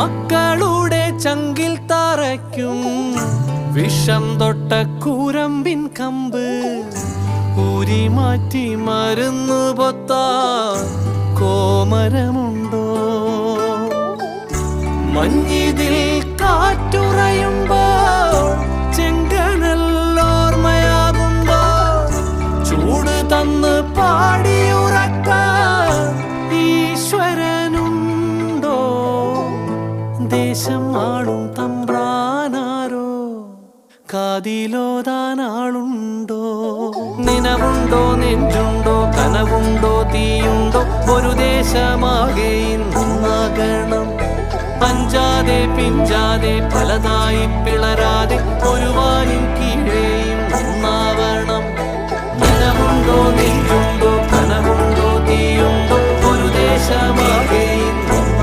മക്കളുടെ ചങ്കിൽ തറയ്ക്കും. വിഷം തൊട്ട കൂരമ്പിൻ കമ്പ്. ഊരി മാറ്റി മരുന്ന് പൊത്താ കോമരമുണ്ടോ? മഞ്ഞിതിൽ കാറ്റുറയുമ്പോ ചെങ്കനല്ലോർമ്മയാകുമ്പോ ചൂട് തന്ന് പാടിയുറക്കാൻ ദേശം ആളും തമ്പ്രാനാരോ? കാതിലോതാനാളുണ്ടോ? നിനവുണ്ടോ നെഞ്ചുണ്ടോ കനവുണ്ടോ തീയുണ്ടോ? ഒരു ദേശമാകെ ഇന്നാകണം അഞ്ചാതെ പിഞ്ചാതെ പലതായി പിളരാതെ ഒരു വായും കീഴേയും ഒന്നാവണം നിലവുണ്ടോ നെഞ്ചുണ്ടോ